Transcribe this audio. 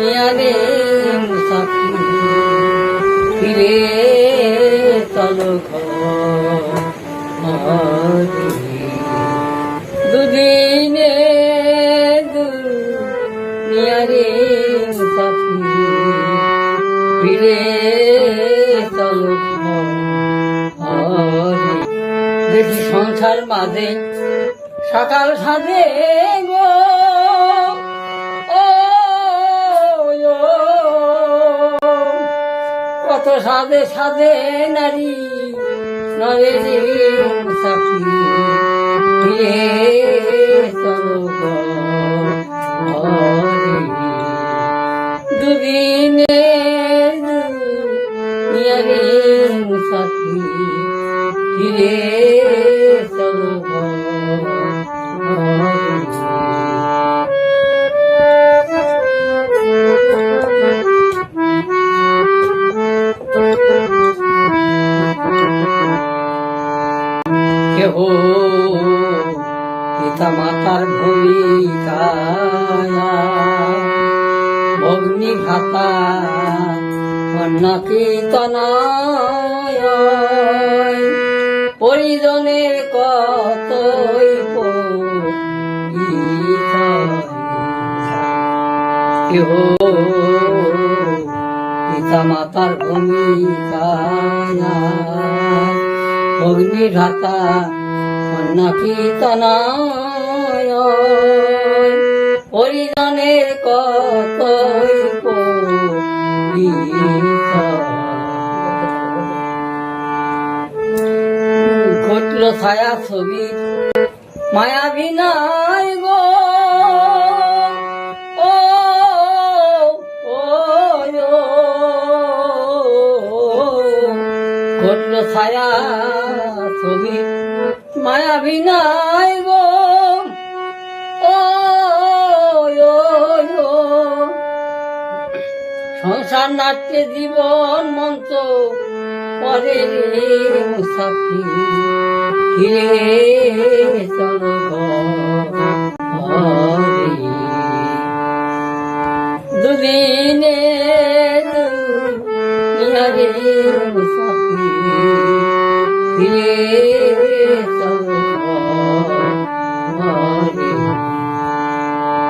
দুনিয়ারে ফিরে চলো দুদিনে দুনিয়ারে ফিরে চলো দেখি সংসার মাঝে সকাল সাধে কত সাজে সাজে নারী নরে চলো দুদিনে দুনিয়ারে মুসাফির ফিরে চলো পিতা মাতার ভূমিকায় অগ্নি ঘাতা কন্যা কীর্তনায় পরিজনের কতই কেহ পিতা মাতার ভূমিকায় অগ্নিঘাতা কন্যা কীর্তনায় পরিজনের কতই ঘটল ছায়া ছবি মায়া বিনায় গো। ঘটল ছায়া ছবি মায়া গো। ও। সংসার নাট্যে জীবন মঞ্চ পরে দুদিনে মুসাফির।